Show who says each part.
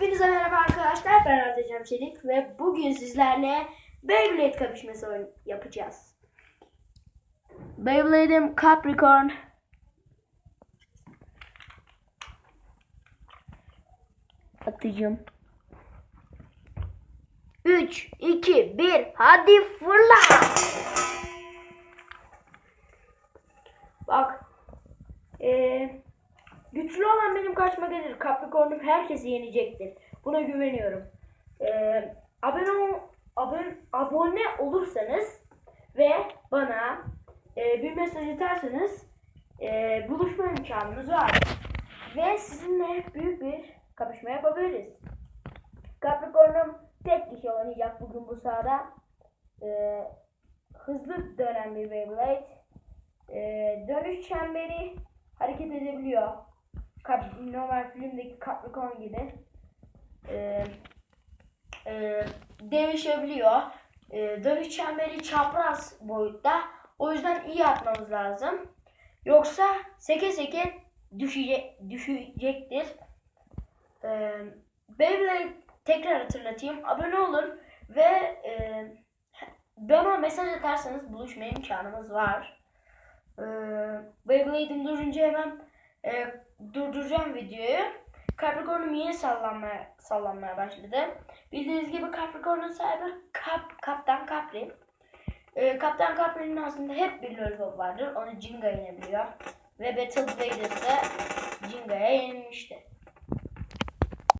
Speaker 1: Hepinize merhaba arkadaşlar. Ben Arda Çelik ve bugün sizlerle Beyblade kapışması oyun- yapacağız. Beyblade'im Capricorn. Atacağım. 3, 2, 1, hadi fırla! Bak. Güçlü olan benim karşıma gelir. Capricorn'um herkesi yenecektir. Buna güveniyorum. Ee, abone, abone, abone olursanız ve bana e, bir mesaj atarsanız e, buluşma imkanımız var. Ve sizinle büyük bir kapışma yapabiliriz. Capricorn'um tek kişi oynayacak bugün bu sahada. Ee, hızlı dönen bir Beyblade. Ee, dönüş çemberi normal filmdeki Capricorn gibi. Ee, e, değişebiliyor. Ee, dönüş çemberi çapraz boyutta. O yüzden iyi atmamız lazım. Yoksa seke seke düşecek, düşecektir. Ee, Beyblade tekrar hatırlatayım. Abone olun ve e, bana mesaj atarsanız buluşma imkanımız var. Ee, Beyblade'im durunca hemen e, durduracağım videoyu. Capricorn'um yine sallanmaya, sallanmaya başladı. Bildiğiniz gibi Capricorn'un sahibi Kap, Kaptan Capri. Ee, Kaptan Capri'nin aslında hep bir lollipop vardır. Onu Jenga yenebiliyor. Ve Battle yenilmişti.